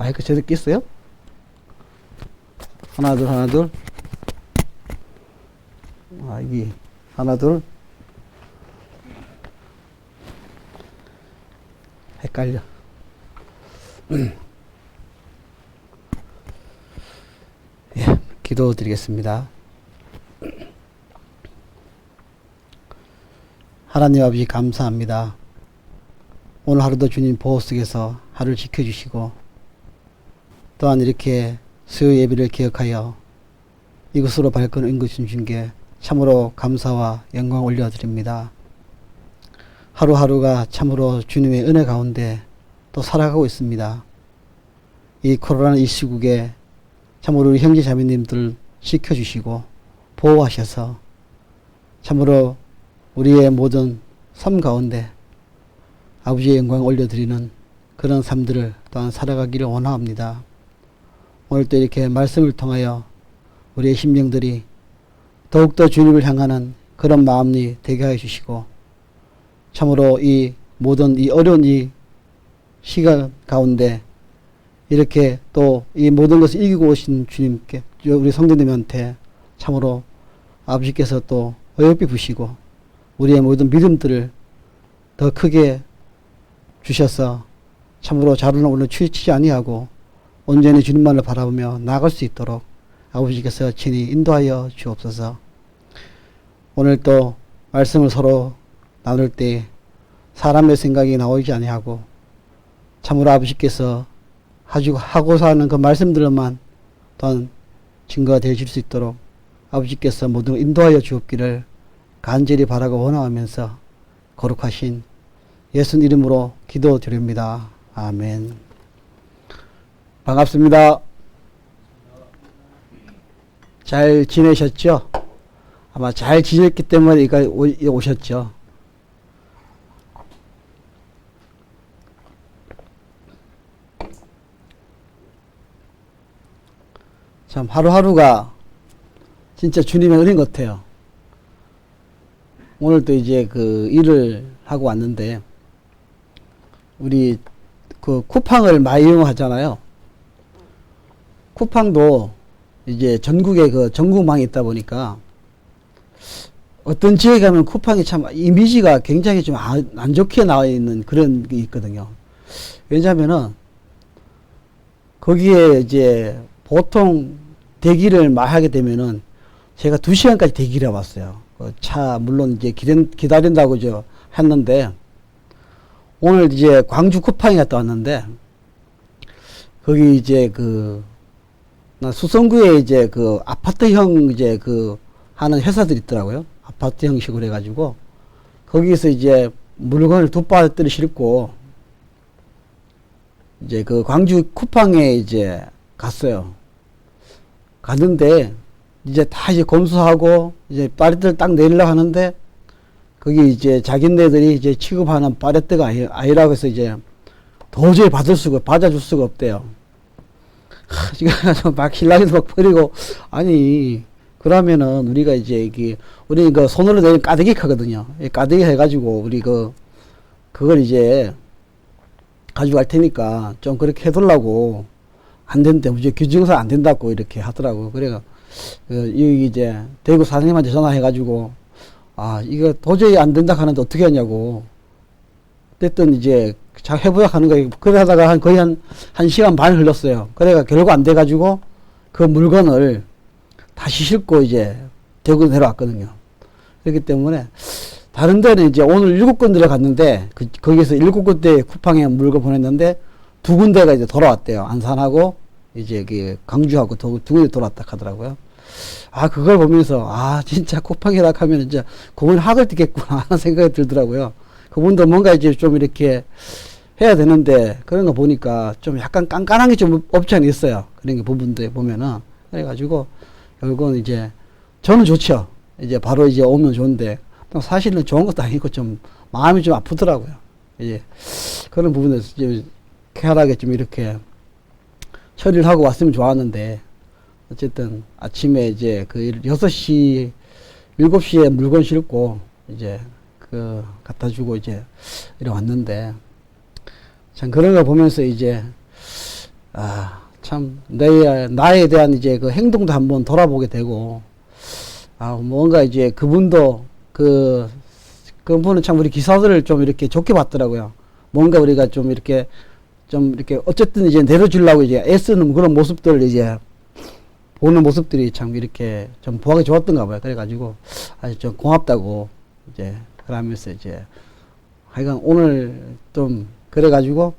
마이크 제대로 꼈어요? 하나, 둘, 하나, 둘. 아, 이게, 하나, 둘. 헷갈려. 예, 기도 드리겠습니다. 하나님 아버지 감사합니다. 오늘 하루도 주님 보호 속에서 하루를 지켜주시고 또한 이렇게 수요 예배를 기억하여 이곳으로 발걸음 것인 중게 참으로 감사와 영광 올려드립니다. 하루하루가 참으로 주님의 은혜 가운데 또 살아가고 있습니다. 이 코로나 이 시국에 참으로 우리 형제 자매님들 지켜주시고 보호하셔서 참으로 우리의 모든 삶 가운데 아버지의 영광 올려드리는 그런 삶들을 또한 살아가기를 원합니다. 오늘 또 이렇게 말씀을 통하여 우리의 심령들이 더욱더 주님을 향하는 그런 마음이 되게 해 주시고 참으로 이 모든 이 어려운 이 시간 가운데 이렇게 또 이 모든 것을 이기고 오신 주님께 우리 성도님한테 참으로 아버지께서 또 어여삐 부시고 우리의 모든 믿음들을 더 크게 주셔서 참으로 자루는 오늘 취치지 아니하고 온전히 주님만을 바라보며 나아갈 수 있도록 아버지께서 친히 인도하여 주옵소서. 오늘 또 말씀을 서로 나눌 때 사람의 생각이 나오지 아니하고 참으로 아버지께서 하고자 하는 그 말씀들만 또한 증거가 줄수 있도록 아버지께서 모두 인도하여 주옵기를 간절히 바라고 원하면서 거룩하신 예수 이름으로 기도드립니다. 아멘. 반갑습니다. 잘 지내셨죠? 아마 잘 지냈기 때문에 오- 오셨죠. 참 하루하루가 진짜 주님의 은인 것 같아요. 오늘 또 이제 그 일을 하고 왔는데 우리 그 쿠팡을 많이 이용하잖아요. 쿠팡도 이제 전국에 그 전국망이 있다 보니까 어떤 지역에 가면 쿠팡이 참 이미지가 굉장히 좀 안 좋게 나와 있는 그런 게 있거든요. 왜냐면은 거기에 이제 보통 대기를 많이 하게 되면은 제가 두 시간까지 대기를 해왔어요. 그 차, 물론 이제 기다린, 기다린 다고 저 했는데, 오늘 이제 광주 쿠팡에 갔다 왔는데, 거기 이제 그, 나 수성구에 이제 그 아파트형 이제 그 하는 회사들이 있더라고요. 아파트 형식으로 해가지고, 거기서 이제 물건을 두 바트를 싣고, 이제 그 광주 쿠팡에 이제 갔어요. 갔는데 이제 다 이제 검수하고 이제 파레트를 딱 내리려고 하는데 거기 이제 자기네들이 이제 취급하는 파레트가 아니, 아니라고 해서 이제 도저히 받을 수가 받아줄 수가 없대요. 하, 지금 막 신랑에서 막 버리고 아니 그러면은 우리가 이제 이게 우리 그 손으로 내는 까대기 하거든요. 까대기 해가지고 우리 그 그걸 이제 가져갈 테니까 좀 그렇게 해달라고 안 된대. 무조건 규정상 안 된다고 이렇게 하더라고. 그래가 그 이제 대구 사장님한테 전화해가지고 아 이거 도저히 안 된다 하는데 어떻게 하냐고. 어쨌든 이제 자 해보자 하는 거예요. 그러다가 한 거의 한 한 시간 반 흘렀어요. 그래가 결국 안 돼가지고 그 물건을 다시 싣고 이제 대구 내려왔거든요. 그렇기 때문에 다른 데는 이제 오늘 일곱 군데를 갔는데 그, 거기서 일곱 군데 쿠팡에 물건 보냈는데 두 군데가 이제 돌아왔대요. 안산하고 이제 그 강주하고 두, 두 군데 돌아왔다 하더라고요. 아 그걸 보면서 아 진짜 쿠팡이라 하면 이제 그분 학을 뛰겠구나 하는 생각이 들더라고요. 그분도 뭔가 이제 좀 이렇게 해야 되는데 그런 거 보니까 좀 약간 깐깐한 게 좀 없지 않아 있어요. 그런 게 부분들 보면은 그래가지고 결국은 이제 저는 좋죠. 이제 바로 이제 오면 좋은데 또 사실은 좋은 것도 아니고 좀 마음이 좀 아프더라고요. 이제 그런 부분에서 이제 쾌활하게 좀 이렇게 처리를 하고 왔으면 좋았는데 어쨌든 아침에 이제 그 6시 7시에 물건 싣고 이제 그 갖다 주고 이제 이래 왔는데 참 그런 거 보면서 이제 아, 참, 내, 나에 대한 이제 그 행동도 한번 돌아보게 되고, 아, 뭔가 이제 그분도 그, 그분은 참 우리 기사들을 좀 이렇게 좋게 봤더라고요. 뭔가 우리가 좀 이렇게, 좀 이렇게 어쨌든 이제 내려주려고 이제 애쓰는 그런 모습들을 이제 보는 모습들이 참 이렇게 좀 보기 좋았던가 봐요. 그래가지고 아주 좀 고맙다고 이제 그러면서 이제 하여간 오늘 좀 그래가지고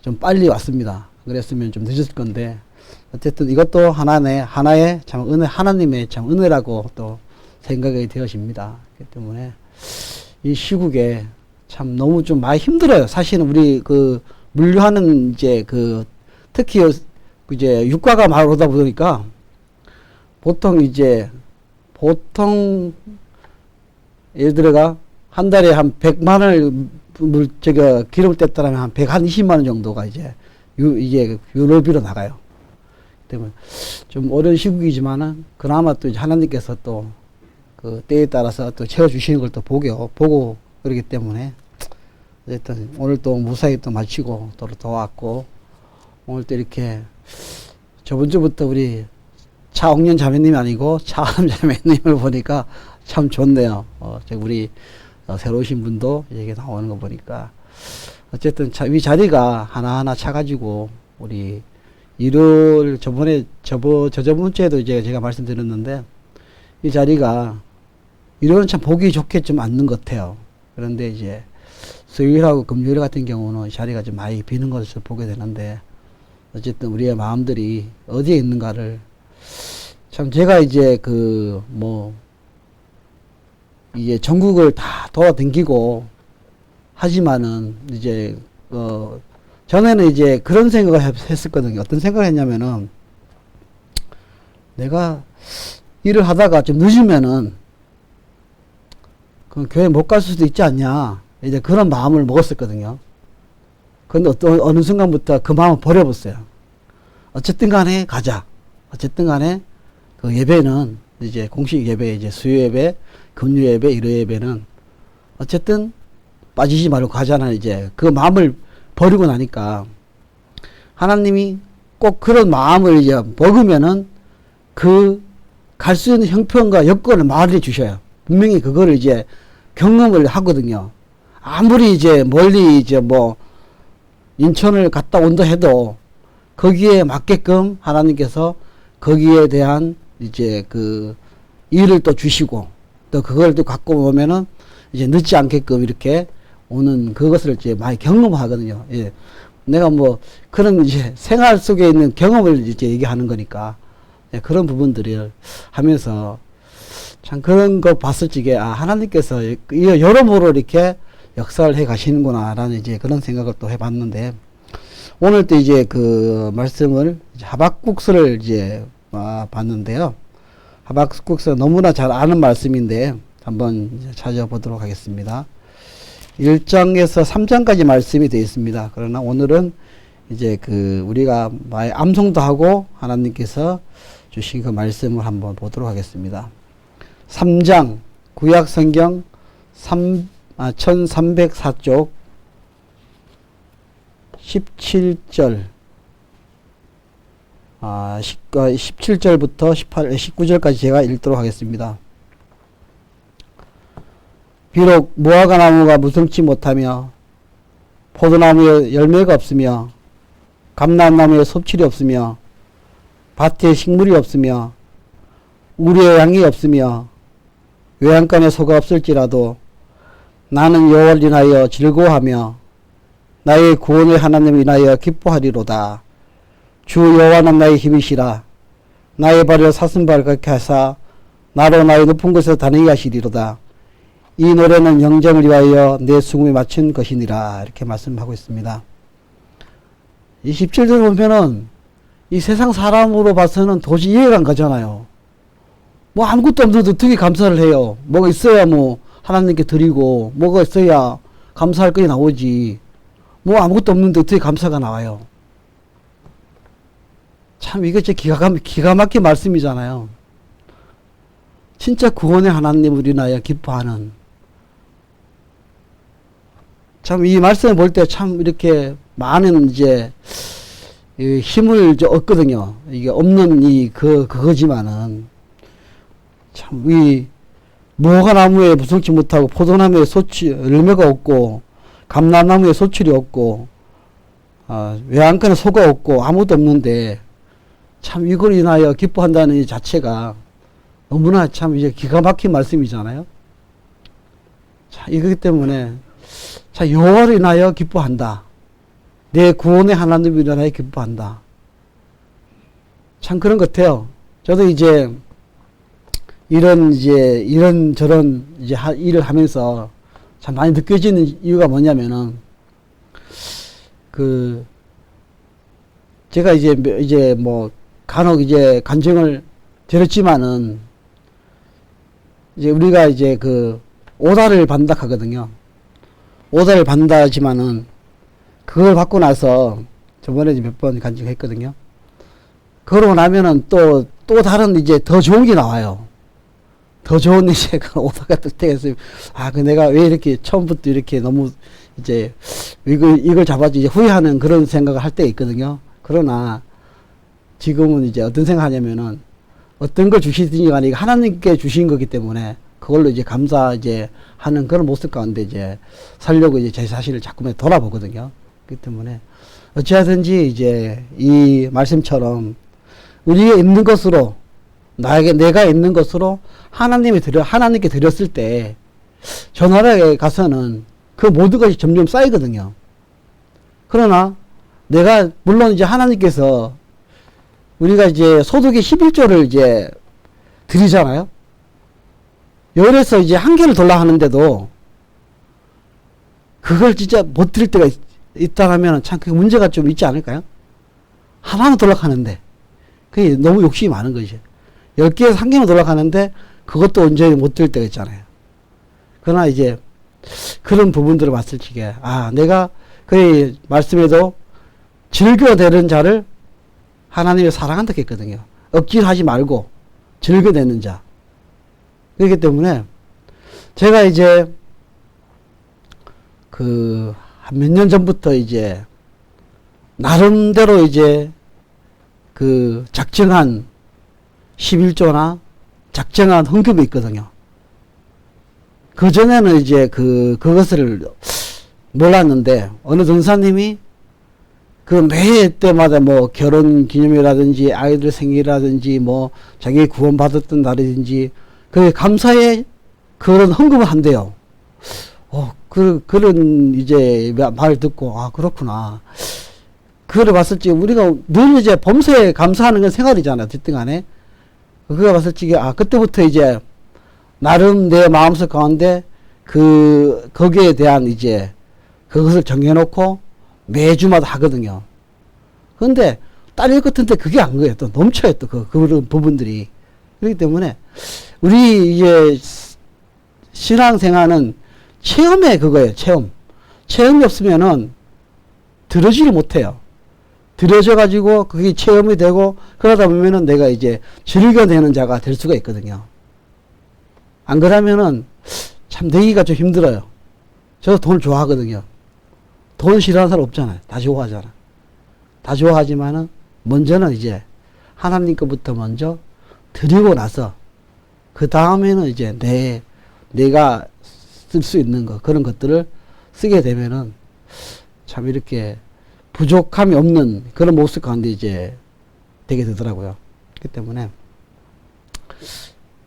좀 빨리 왔습니다. 그랬으면 좀 늦었을 건데 어쨌든 이것도 하나네 하나의 참 은혜 하나님의 참 은혜라고 또 생각이 되어집니다. 그렇기 때문에 이 시국에 참 너무 좀 많이 힘들어요. 사실은 우리 그 물류하는 이제 그 특히 요- 이제 유가가 많이 오다 보니까 보통 이제 보통 예를 들어가 한 달에 한 100만 원을 물 기름을 뗐다라면 한 100, 한 20만 원 정도가 이제 유 이게 유로비로 나가요. 때문에 좀 어려운 시국이지만은 그나마 또 이제 하나님께서 또 그 때에 따라서 또 채워 주시는 걸 또 보고 보고 그러기 때문에 어쨌든 오늘 또 무사히 또 마치고 또 도왔고 오늘 또 이렇게 저번 주부터 우리 차옥년 자매님이 아니고 차암 자매님을 보니까 참 좋네요. 어, 저 우리 어, 새로 오신 분도 여기 나오는 거 보니까 어쨌든 차, 이 자리가 하나하나 차가지고 우리 일요일 저번에 저번 저저번 주에도 이제 제가 말씀드렸는데 이 자리가 일요일은 참 보기 좋게 좀 앉는 것 같아요. 그런데 이제 수요일하고 금요일 같은 경우는 이 자리가 좀 많이 비는 것을 보게 되는데 어쨌든 우리의 마음들이 어디에 있는가를 참 제가 이제 그 뭐 이게 전국을 다 돌아다니고 하지만은 이제 어 전에는 이제 그런 생각을 했- 했었거든요. 어떤 생각을 했냐면은 내가 일을 하다가 좀 늦으면은 그 교회 못 갈 수도 있지 않냐. 이제 그런 마음을 먹었었거든요. 근데 어떤 어느 순간부터 그 마음을 버려봤어요. 어쨌든 간에 가자. 어쨌든 간에 그 예배는 이제 공식 예배 이제 수요 예배, 금요 예배, 일요 예배는 어쨌든 빠지지 말고 가잖아 이제 그 마음을 버리고 나니까 하나님이 꼭 그런 마음을 이제 먹으면은 그 갈 수 있는 형편과 여건을 마련해 주셔요. 분명히 그거를 이제 경험을 하거든요. 아무리 이제 멀리 이제 뭐 인천을 갔다 온다 해도 거기에 맞게끔 하나님께서 거기에 대한 이제 그 일을 또 주시고 또 그걸 또 갖고 오면은 이제 늦지 않게끔 이렇게 오는 그것을 이제 많이 경험하거든요. 예. 내가 뭐 그런 이제 생활 속에 있는 경험을 이제 얘기하는 거니까 예, 그런 부분들을 하면서 참 그런 거 봤을 적에 아 하나님께서 여러모로 이렇게 역사를 해 가시는구나라는 이제 그런 생각을 또 해봤는데 오늘 또 이제 그 말씀을 이제 하박국서를 이제 아, 봤는데요. 하박국서 너무나 잘 아는 말씀인데 한번 찾아보도록 하겠습니다. 1장에서 3장까지 말씀이 되어 있습니다. 그러나 오늘은 이제 그 우리가 많이 암송도 하고 하나님께서 주신 그 말씀을 한번 보도록 하겠습니다. 3장 구약 성경 3 아, 1304쪽 17절 아, 17절부터 18, 19절까지 제가 읽도록 하겠습니다. 비록 무화과 나무가 무성치 못하며 포도나무에 열매가 없으며 감람나무에 섭칠이 없으며 밭에 식물이 없으며 우리의 양이 없으며 외양간에 소가 없을지라도 나는 여호와를 인하여 즐거워하며 나의 구원의 하나님을 인하여 기뻐하리로다. 주 여호와는 나의 힘이시라. 나의 발을 사슴발 같게 하사 나로 나의 높은 곳에서 다니게 하시리로다. 이 노래는 영정을 위하여 내 수금에 맞춘 것이니라. 이렇게 말씀하고 있습니다. 이 17절 보면은 이 세상 사람으로 봐서는 도저히 이해가 안 가잖아요. 뭐 아무것도 없는데 어떻게 감사를 해요? 뭐가 있어야 뭐 하나님께 드리고 뭐가 있어야 감사할 것이 나오지. 뭐 아무것도 없는데 어떻게 감사가 나와요? 참 이거 진짜 기가, 막- 기가 막힌 말씀이잖아요. 진짜 구원의 하나님을 인하여 기뻐하는 참 이 말씀을 볼 때 참 이렇게 많은 이제 이 힘을 얻거든요. 이게 없는 이 그 그거지만은 참 이 무화과 나무에 무성치 못하고 포도나무에 소치 열매가 없고 감나나무에 소출이 없고 아, 외양간에 소가 없고 아무도 없는데 참 이걸 인하여 기뻐한다는 이 자체가 너무나 참 이제 기가 막힌 말씀이잖아요. 자, 이거기 때문에 자, 여호와를 인하여 기뻐한다. 내 구원의 하나님을 인하여 기뻐한다. 참 그런 것 같아요. 저도 이제 이런 이제 이런 저런 이제 하, 일을 하면서 참 많이 느껴지는 이유가 뭐냐면은 그 제가 이제 며- 이제 뭐 간혹 이제 간증을 들었지만은 이제 우리가 이제 그 오다를 받는다 하거든요. 오다를 받는다지만은 그걸 받고 나서 저번에 몇 번 간증했거든요. 그러고 나면은 또, 또 다른 이제 더 좋은 게 나와요. 더 좋은 이제 그 오다가 뜰 때가 있어요. 아, 그 내가 왜 이렇게 처음부터 이렇게 너무 이제 이걸, 이걸 잡아지 이제 후회하는 그런 생각을 할 때가 있거든요. 그러나 지금은 이제 어떤 생각하냐면은 어떤 걸 주시든지 간에 하나님께 주신 거기 때문에 그걸로 이제 감사 이제 하는 그런 모습 가운데 이제 살려고 이제 제 자신을 자꾸만 돌아보거든요. 그렇기 때문에 어찌하든지 이제 이 말씀처럼 우리가 있는 것으로 나에게 내가 있는 것으로 하나님이 드려 하나님께 드렸을 때 저 나라에 가서는 그 모든 것이 점점 쌓이거든요. 그러나 내가 물론 이제 하나님께서 우리가 이제 소득의 11조를 이제 드리잖아요. 열에서 이제 한 개를 돌라 하는데도 그걸 진짜 못 드릴 때가 있, 있다라면 참 그 문제가 좀 있지 않을까요? 하나만 돌락하는데 그게 너무 욕심이 많은 거죠. 열 개에서 한 개만 돌락하는데 그것도 온전히 못 드릴 때가 있잖아요. 그러나 이제 그런 부분들을 봤을 적에 아 내가 그 말씀에도 즐겨내는 자를 하나님이 사랑한다 했거든요. 억지로 하지 말고 즐겨내는 자. 그렇기 때문에 제가 이제 그 한 몇 년 전부터 이제 나름대로 이제 그 작정한 11조나 작정한 헌금이 있거든요. 그 전에는 이제 그 그것을 몰랐는데 어느 전사님이 그매 때마다 뭐 결혼 기념이라든지 아이들 생일이라든지 뭐 자기 구원 받았던 날이든지 그 감사에 그런 헌금을 한대요. 어, 그, 그런 이제 말 듣고, 아, 그렇구나. 그걸 봤을 때 우리가 늘 이제 범사에 감사하는 건 생활이잖아요. 어쨌든 간에. 그거 봤을 적에, 아, 그때부터 이제 나름 내 마음속 가운데 그, 거기에 대한 이제 그것을 정해놓고 매주마다 하거든요. 근데 딸일 같은데 그게 안 거예요. 또 넘쳐요. 또 그, 그런 부분들이. 그렇기 때문에 우리 이제 신앙생활은 체험에 그거예요. 체험. 체험이 없으면은 들어지를 못해요. 들어져 가지고 그게 체험이 되고 그러다 보면은 내가 이제 즐겨내는 자가 될 수가 있거든요. 안 그러면은 참 내기가 좀 힘들어요. 저도 돈을 좋아하거든요. 돈 싫어하는 사람 없잖아요. 다 좋아하잖아. 다 좋아하지만은 먼저는 이제 하나님 것부터 먼저 드리고 나서 그 다음에는 이제 내 내가 쓸 수 있는 거 그런 것들을 쓰게 되면은 참 이렇게 부족함이 없는 그런 모습 가운데 이제 되게 되더라고요. 그렇기 때문에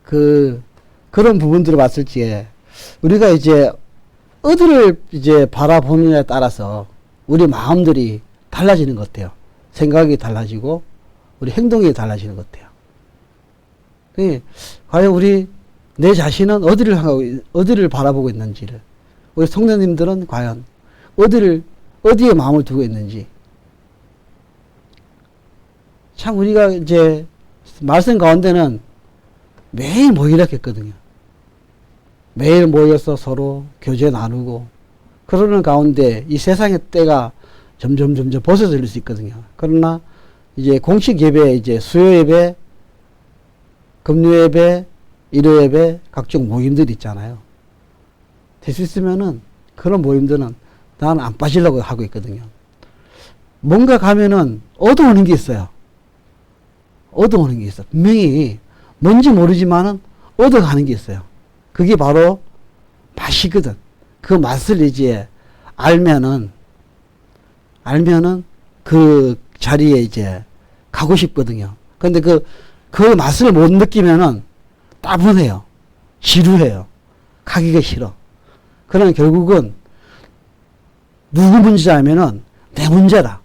그 그런 부분들을 봤을 적에 우리가 이제 어디를 이제 바라보느냐에 따라서 우리 마음들이 달라지는 것 같아요. 생각이 달라지고 우리 행동이 달라지는 것 같아요. 그 과연 우리 내 자신은 어디를 하고 어디를 바라보고 있는지를 우리 성도님들은 과연 어디를 어디에 마음을 두고 있는지 참 우리가 이제 말씀 가운데는 매일 모이라 했거든요. 매일 모여서 서로 교제 나누고 그러는 가운데 이 세상의 때가 점점 점점 벗어질 수 있거든요. 그러나 이제 공식 예배 이제 수요 예배, 금요 예배, 일요 예배 각종 모임들 있잖아요. 될 수 있으면은 그런 모임들은 나는 안 빠지려고 하고 있거든요. 뭔가 가면은 얻어오는 게 있어요. 얻어오는 게 있어. 분명히 뭔지 모르지만은 얻어가는 게 있어요. 그게 바로 맛이거든. 그 맛을 이제 알면은 알면은 그 자리에 이제 가고 싶거든요. 근데 그, 그 맛을 못 느끼면은 따분해요. 지루해요. 가기가 싫어. 그러나 결국은 누구 문제냐면은 내 문제라.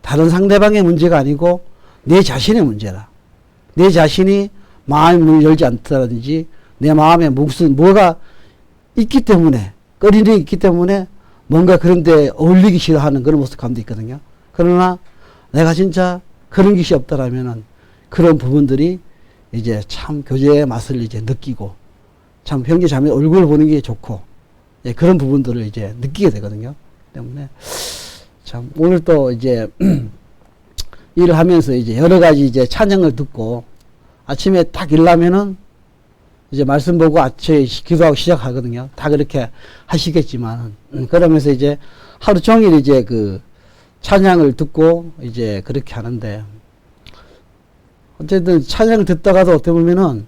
다른 상대방의 문제가 아니고 내 자신의 문제라. 내 자신이 마음의 문을 열지 않다든지 내 마음에 무슨 뭐가 있기 때문에 꺼리는 있기 때문에 뭔가 그런 데 어울리기 싫어하는 그런 모습 감도 있거든요. 그러나 내가 진짜 그런 것이 없다라면은 그런 부분들이 이제 참 교제의 맛을 이제 느끼고 참 형제 자매 얼굴을 보는 게 좋고 예, 그런 부분들을 이제 느끼게 되거든요. 때문에 참 오늘 또 이제 일을 하면서 이제 여러 가지 이제 찬양을 듣고 아침에 딱 일나면은 이제 말씀 보고 아침에 시- 기도하고 시작하거든요. 다 그렇게 하시겠지만 음, 그러면서 이제 하루 종일 이제 그 찬양을 듣고 이제 그렇게 하는데 어쨌든 찬양을 듣다가도 어떻게 보면은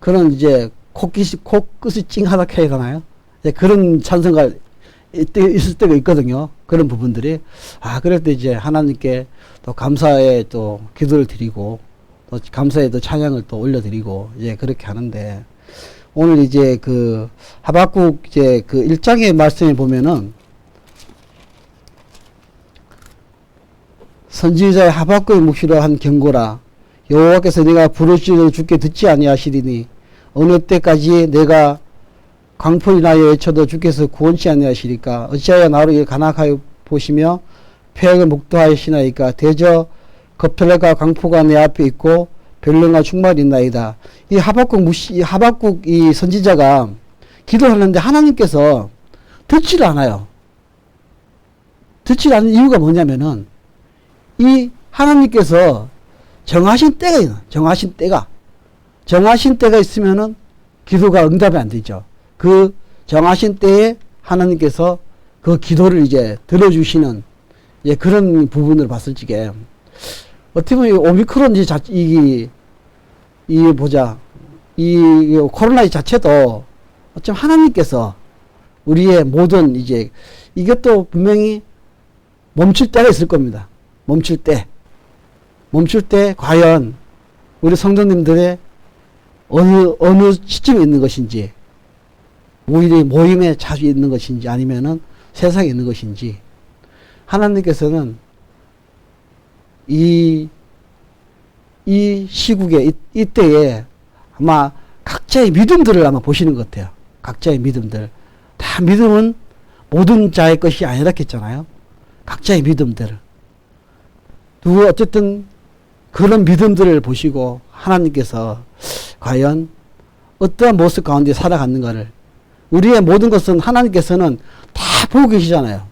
그런 이제 코끼리 코끝이 찡하다 해야 되나요? 그런 찬성가 있을 때가 있거든요. 그런 부분들이 아 그럴 때 이제 하나님께 또 감사의 또 기도를 드리고 또 감사의 또 찬양을 또 올려드리고 이제 그렇게 하는데 오늘 이제 그 하박국 이제 그 일장의 말씀에 보면은 선지자의 하박국의 묵시로 한 경고라 여호와께서 내가 부르짖어 죽게 듣지 아니하시리니 어느 때까지 내가 광포리 나여 외쳐도 주께서 구원치 아니하시리까? 어찌하여 이 간악하여 보시며 폐역을 목도하시나이까? 대저 거펠과 광포가 내 앞에 있고 별령과 충만이 있나이다 이 하박국 무시 이 하박국 이 선지자가 기도하는데 하나님께서 듣질 않아요 듣질 않는 이유가 뭐냐면은 이 하나님께서 정하신 때가 있어 정하신 때가 정하신 때가 있으면은 기도가 응답이 안 되죠. 그 정하신 때에 하나님께서 그 기도를 이제 들어주시는 예, 그런 부분을 봤을 적에 어떻게 보면 이 오미크론 이 자, 이, 이 보자. 이, 이 코로나 이 자체도 어쩜 하나님께서 우리의 모든 이제 이것도 분명히 멈출 때가 있을 겁니다. 멈출 때. 멈출 때 과연 우리 성도님들의 어느 어느 시점에 있는 것인지 오히려 모임에 자주 있는 것인지 아니면은 세상에 있는 것인지 하나님께서는 이, 이 시국에, 이, 이때에 아마 각자의 믿음들을 아마 보시는 것 같아요. 각자의 믿음들. 다 믿음은 모든 자의 것이 아니라겠잖아요. 각자의 믿음들. 누구, 어쨌든 그런 믿음들을 보시고 하나님께서 과연 어떠한 모습 가운데 살아갔는가를 우리의 모든 것은 하나님께서는 다 보고 계시잖아요.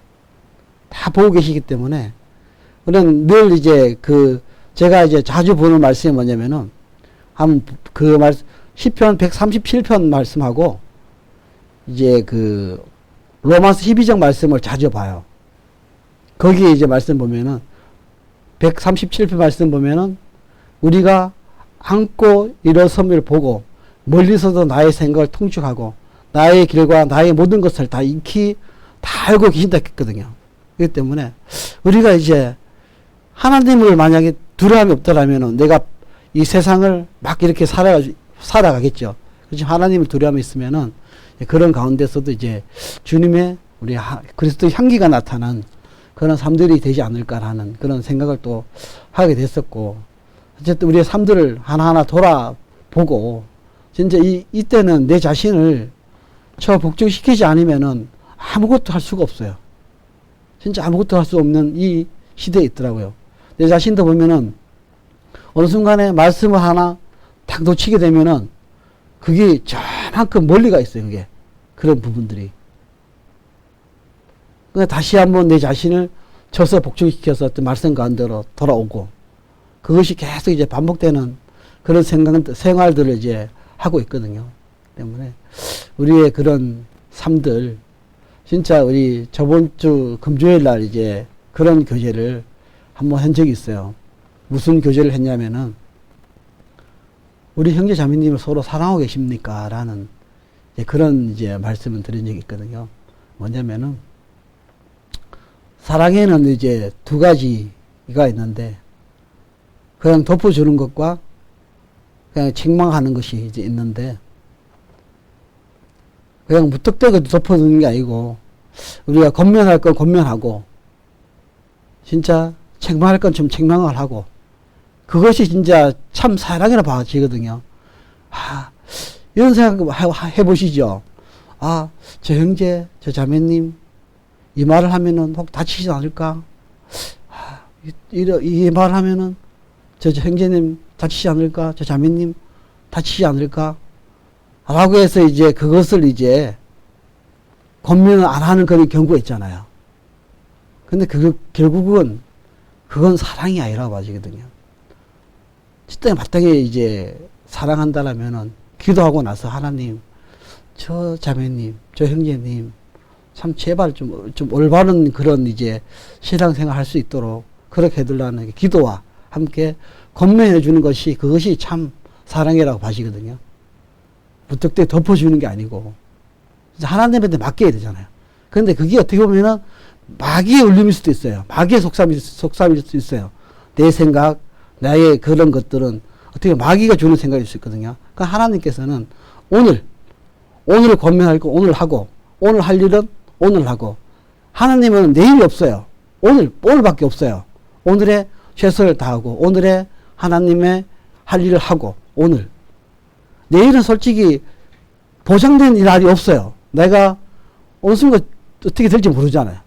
다 보고 계시기 때문에 우리는 늘 이제 그 제가 이제 자주 보는 말씀이 뭐냐면은 한 그 말, 10편 137편 말씀하고 이제 그 로마서 12장 말씀을 자주 봐요. 거기에 이제 말씀 보면은 137편 말씀 보면은 우리가 안고 일어섬을 보고 멀리서도 나의 생각을 통축하고 나의 길과 나의 모든 것을 다 익히 다 알고 계신다 했거든요. 그렇기 때문에 우리가 이제 하나님을 만약에 두려움이 없더라면 내가 이 세상을 막 이렇게 살아, 살아가겠죠. 그렇지만 하나님을 두려움이 있으면은 그런 가운데서도 이제 주님의 우리 하, 그리스도 향기가 나타난 그런 삶들이 되지 않을까라는 그런 생각을 또 하게 됐었고 어쨌든 우리의 삶들을 하나하나 돌아보고 진짜 이, 이때는 내 자신을 저 복종시키지 않으면은 아무것도 할 수가 없어요. 진짜 아무것도 할 수 없는 이 시대에 있더라고요. 내 자신도 보면은 어느 순간에 말씀을 하나 딱 놓치게 되면은 그게 저만큼 멀리가 있어요. 그게 그런 부분들이. 그러니까 다시 한번 내 자신을 쳐서 복종시켜서 말씀 가운데로 돌아오고 그것이 계속 이제 반복되는 그런 생각, 생활들을 이제 하고 있거든요. 때문에 우리의 그런 삶들 진짜 우리 저번 주 금요일 날 이제 그런 교제를 한번 한 적이 있어요. 무슨 교제를 했냐면은 우리 형제 자매님을 서로 사랑하고 계십니까? 라는 이제 그런 이제 말씀을 드린 적이 있거든요. 뭐냐면은 사랑에는 이제 두 가지가 있는데 그냥 덮어주는 것과 그냥 책망하는 것이 이제 있는데 그냥 무턱대고 덮어두는 게 아니고 우리가 권면할 건 권면하고 진짜 책망할 건 좀 책망을 하고 그것이 진짜 참 사랑이라 봐지거든요. 아, 이런 생각 해- 해보시죠. 아, 저 형제, 저 자매님, 이 말을 하면은 혹 다치지 않을까? 아, 이, 이, 이 말을 하면은 저, 저 형제님 다치지 않을까? 저 자매님 다치지 않을까? 라고 해서 이제 그것을 이제 권면을 안 하는 그런 경우가 있잖아요. 근데 그, 결국은 그건 사랑이 아니라고 봐지거든요. 진짜 마땅히 이제 사랑한다라면은 기도하고 나서 하나님, 저 자매님, 저 형제님, 참 제발 좀, 좀 올바른 그런 이제 신앙생활 할 수 있도록 그렇게 해달라는 기도와 함께 권면해 주는 것이 그것이 참 사랑이라고 봐지거든요. 무턱대 덮어주는 게 아니고 하나님한테 맡겨야 되잖아요. 그런데 그게 어떻게 보면은 마귀의 울림일 수도 있어요. 마귀의 속삼일, 속삼일 수도 있어요. 내 생각, 나의 그런 것들은 어떻게 마귀가 주는 생각일 수 있거든요. 그 하나님께서는 오늘, 오늘 권면할 거 오늘 하고, 오늘 할 일은 오늘 하고, 하나님은 내일이 없어요. 오늘, 오늘밖에 없어요. 오늘의 최선을 다하고, 오늘의 하나님의 할 일을 하고, 오늘. 내일은 솔직히 보장된 날이 없어요. 내가 어느 순간 어떻게 될지 모르잖아요.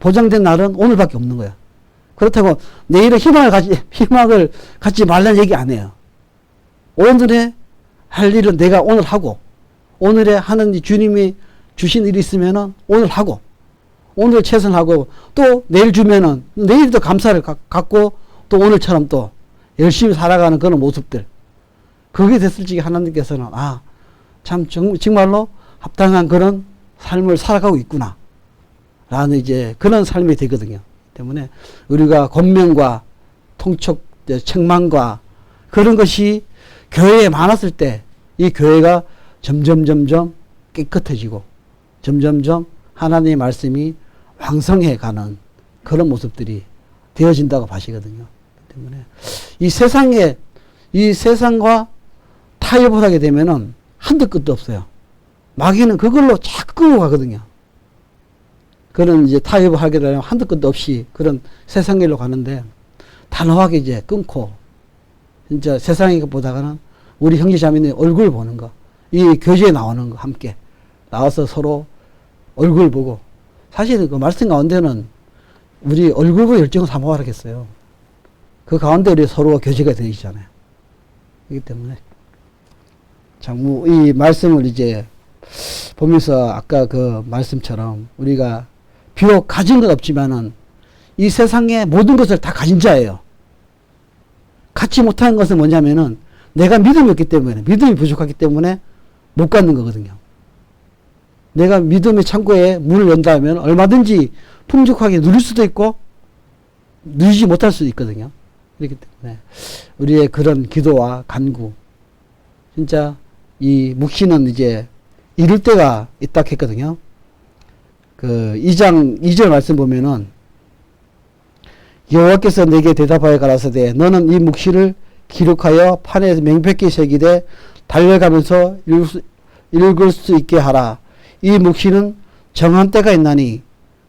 보장된 날은 오늘밖에 없는 거야. 그렇다고 내일에 희망을 가지, 희망을 갖지 말라는 얘기 안 해요. 오늘에 할 일은 내가 오늘 하고, 오늘에 하는 이 주님이 주신 일이 있으면은 오늘 하고, 오늘 최선하고, 또 내일 주면은 내일도 감사를 가- 갖고, 또 오늘처럼 또 열심히 살아가는 그런 모습들. 그게 됐을 적에 하나님께서는, 아, 참, 정, 정말로 합당한 그런 삶을 살아가고 있구나. 라는 이제 그런 삶이 되거든요. 때문에 우리가 권면과 통촉, 네, 책망과 그런 것이 교회에 많았을 때 이 교회가 점점 점점 깨끗해지고 점점점 하나님의 말씀이 왕성해 가는 그런 모습들이 되어진다고 봐시거든요. 때문에 이 세상에 이 세상과 타협을 하게 되면은 한도 끝도 없어요. 마귀는 그걸로 자꾸 가거든요. 그런 이제 타협을 하게 되면 한도 끝도 없이 그런 세상 일로 가는데 단호하게 이제 끊고 진짜 세상에 보다가는 우리 형제 자매의 얼굴 보는 거, 이 교제에 나오는 거 함께 나와서 서로 얼굴 보고 사실은 그 말씀 가운데는 우리 얼굴 보고 열정을 사모하겠어요. 그 가운데 우리 서로가 교제가 되어 있잖아요. 그렇기 때문에 참 이 말씀을 이제 보면서 아까 그 말씀처럼 우리가 비록 가진 건 없지만은 이 세상의 모든 것을 다 가진 자예요. 갖지 못한 것은 뭐냐면은 내가 믿음이 없기 때문에 믿음이 부족하기 때문에 못 갖는 거거든요. 내가 믿음의 창고에 문을 연다면 얼마든지 풍족하게 누릴 수도 있고 누리지 못할 수도 있거든요. 그렇기 때문에 우리의 그런 기도와 간구 진짜 이 묵시는 이제 이룰 때가 있다 했거든요. 그 2장 2절 말씀 보면은 여호와께서 내게 대답하여 가라사대 너는 이 묵시를 기록하여 판에 명백히 새기되 달려가면서 읽을 수, 있게 하라. 이 묵시는 정한 때가 있나니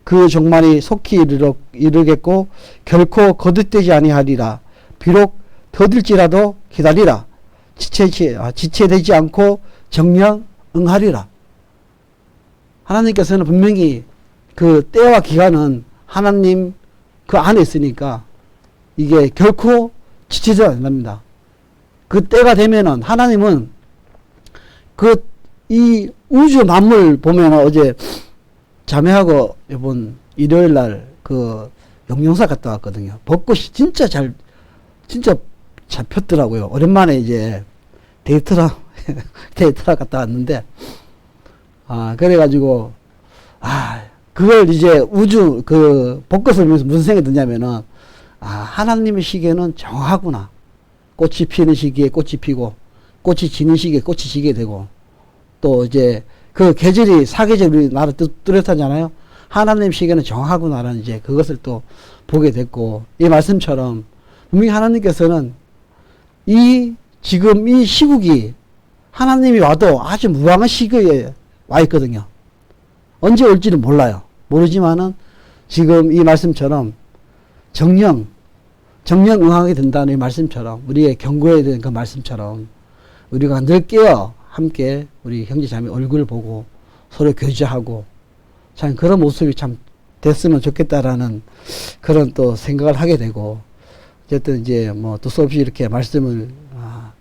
그 종말이 속히 이르러, 이르겠고 결코 거듭되지 아니하리라. 비록 더딜지라도 기다리라. 지체, 아, 지체되지 않고 정령 응하리라. 하나님께서는 분명히 그 때와 기간은 하나님 그 안에 있으니까 이게 결코 지체되지 않습니다. 그 때가 되면은 하나님은 그 이 우주 만물 보면 어제 자매하고 이번 일요일 날그 영영사 갔다 왔거든요. 벚꽃이 진짜 잘 진짜 잡혔더라고요. 오랜만에 이제 데이트라 데이트라 갔다 왔는데 아 그래가지고 아 그걸 이제 우주 그 벚꽃을 보면서 무슨 생각이 드냐면은 아, 하나님의 시기에는 정하구나. 꽃이 피는 시기에 꽃이 피고, 꽃이 지는 시기에 꽃이 지게 되고, 또 이제 그 계절이 사계절 우리 나라 뚜- 뚜렷하잖아요. 하나님 시기에는 정하구나라는 이제 그것을 또 보게 됐고, 이 말씀처럼 분명히 하나님께서는 이 지금 이 시국이 하나님이 와도 아주 무방한 시기에 와 있거든요. 언제 올지는 몰라요. 모르지만은 지금 이 말씀처럼 정령, 정령 응하게 된다는 이 말씀처럼 우리의 경고해야 되는 그 말씀처럼 우리가 늘 깨어 함께 우리 형제 자매 얼굴 보고 서로 교제하고 참 그런 모습이 참 됐으면 좋겠다라는 그런 또 생각을 하게 되고 어쨌든 이제 뭐 두서없이 이렇게 말씀을 아,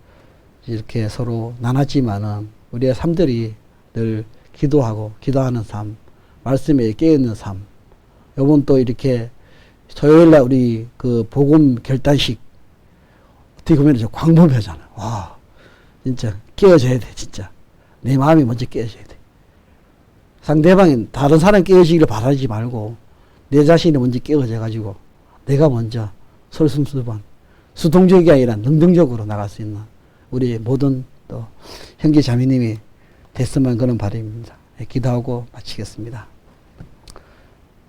이렇게 서로 나눴지만은 우리의 삶들이 늘 기도하고 기도하는 삶, 말씀에 깨어있는 삶. 요번 또 이렇게 토요일 날 우리 그 복음 결단식 어떻게 보면 저 광범위하잖아요. 와, 진짜 깨어져야 돼, 진짜. 내 마음이 먼저 깨어져야 돼. 상대방이 다른 사람 깨어지기를 바라지 말고 내 자신이 먼저 깨어져 가지고 내가 먼저 솔선수범 수동적이 아니라 능동적으로 나갈 수 있는 우리 모든 또 형제 자매님이 됐으면 그런 바람입니다. 예, 기도하고 마치겠습니다.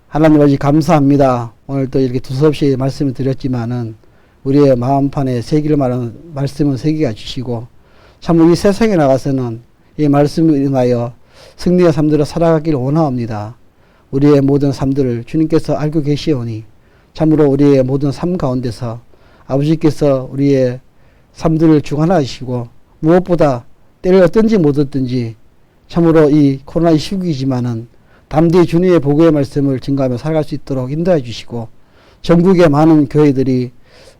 하나님 아버지 감사합니다. 오늘 또 이렇게 두서없이 말씀을 드렸지만은 우리의 마음판에 새기를 말하는 말씀은 새기가 주시고 참 이 세상에 나가서는 이 말씀을 인하여 승리의 삶들을 살아가기를 원하옵니다. 우리의 모든 삶들을 주님께서 알고 계시오니 참으로 우리의 모든 삶 가운데서 아버지께서 우리의 삶들을 주관하시고 무엇보다 때를 어떤지 못 얻든지 참으로 이 코로나 시국이지만은 담대히 주님의 보고의 말씀을 증거하며 살아갈 수 있도록 인도해 주시고 전국의 많은 교회들이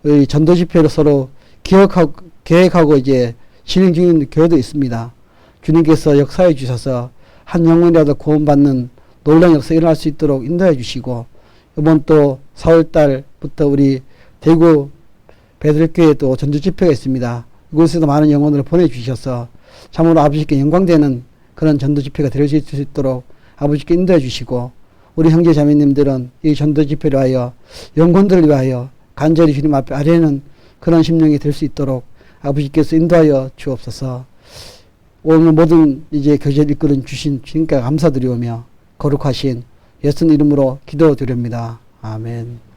이 전도 집회를 서로 기억하고 계획하고 이제 진행 중인 교회도 있습니다. 주님께서 역사해 주셔서 한 영혼이라도 구원받는 놀라운 역사 일어날 수 있도록 인도해 주시고 이번 또 4월 달부터 우리 대구 베들교회 또 전도 집회가 있습니다. 이곳에도 많은 영혼을 보내주셔서 참으로 아버지께 영광되는 그런 전도 집회가 될수 있도록 아버지께 인도해 주시고 우리 형제 자매님들은 이 전도 집회를 위하여 영혼들을 위하여 간절히 주님 앞에 아뢰는 그런 심령이 될 수 있도록 아버지께서 인도하여 주옵소서 오늘 모든 이제 교제를 이끌은 주신 주님께 감사드리오며 거룩하신 예수님 이름으로 기도드립니다. 아멘.